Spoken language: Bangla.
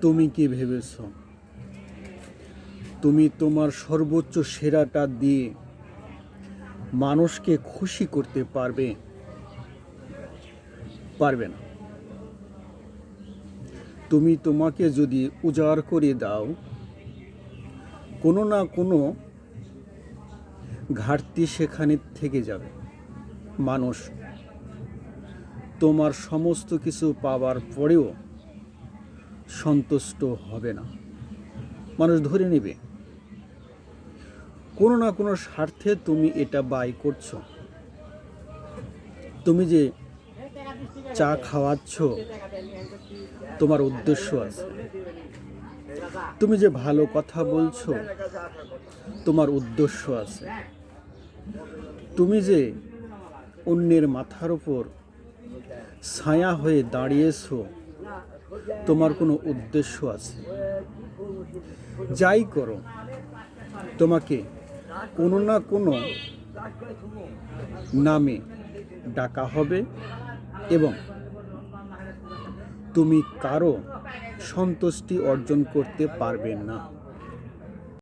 তুমি কি ভেবেছ? তুমি তোমার সর্বোচ্চ সেরাটা দিয়ে মানুষকে খুশি করতে পারবে? পারবে না। তুমি তোমাকে যদি উজাড় করে দাও, কোনো না কোনো ঘাটতি সেখানে থেকে যাবে। মানুষ তোমার সমস্ত কিছু পাওয়ার পরেও সন্তুষ্ট হবে না। মানুষ ধরে নেবে, কোনো না কোনো স্বার্থে তুমি এটা বাই করছ। তুমি যে চা খাওয়াচ্ছ, তোমার উদ্দেশ্য আছে। তুমি যে ভালো কথা বলছো, তোমার উদ্দেশ্য আছে। তুমি যে অন্যের মাথার উপর ছায়া হয়ে দাঁড়িয়েছো তোমার কোনো উদ্দেশ্য আছে? যাই করো, তোমাকে কোনো না কোনো নামে ডাকা হবে এবং তুমি কারও সন্তুষ্টি অর্জন করতে পারবে না।